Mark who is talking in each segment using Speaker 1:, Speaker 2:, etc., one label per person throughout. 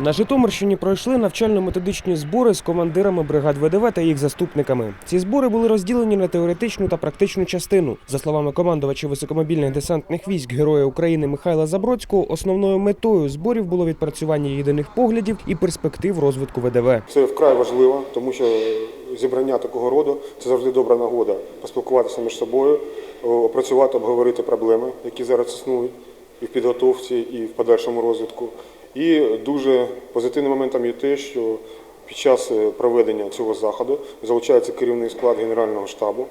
Speaker 1: На Житомирщині пройшли навчально-методичні збори з командирами бригад ВДВ та їх заступниками. Ці збори були розділені на теоретичну та практичну частину. За словами командувача високомобільних десантних військ Героя України Михайла Забродського, основною метою зборів було відпрацювання єдиних поглядів і перспектив розвитку ВДВ.
Speaker 2: Це вкрай важливо, тому що зібрання такого роду це завжди добра нагода поспілкуватися між собою, опрацювати, обговорити проблеми, які зараз існують і в підготовці, і в подальшому розвитку. І дуже позитивним моментом є те, що під час е, проведення цього заходу залучається керівний склад Генерального штабу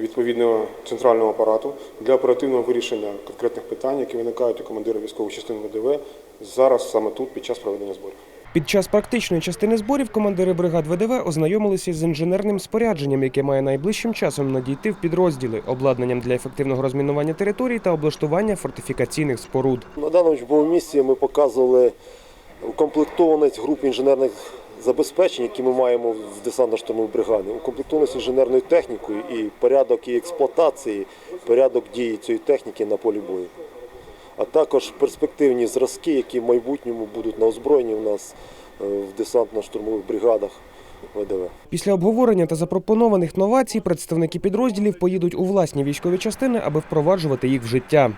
Speaker 2: відповідного центрального апарату для оперативного вирішення конкретних питань, які виникають у командира військової частини ВДВ зараз саме тут під час проведення зборів.
Speaker 1: Під час практичної частини зборів командири бригад ВДВ ознайомилися з інженерним спорядженням, яке має найближчим часом надійти в підрозділи, обладнанням для ефективного розмінування територій та облаштування фортифікаційних споруд.
Speaker 3: На даному учбовому місці ми показували укомплектованість груп інженерних забезпечень, які ми маємо в десантно-штурмовій бригаді, укомплектованість інженерною технікою і порядок її експлуатації, порядок дії цієї техніки на полі бою. А також перспективні зразки, які в майбутньому будуть на озброєнні у нас е, в десантно-штурмових бригадах ВДВ.
Speaker 1: Після обговорення та запропонованих новацій представники підрозділів поїдуть у власні військові частини, аби впроваджувати їх в життя.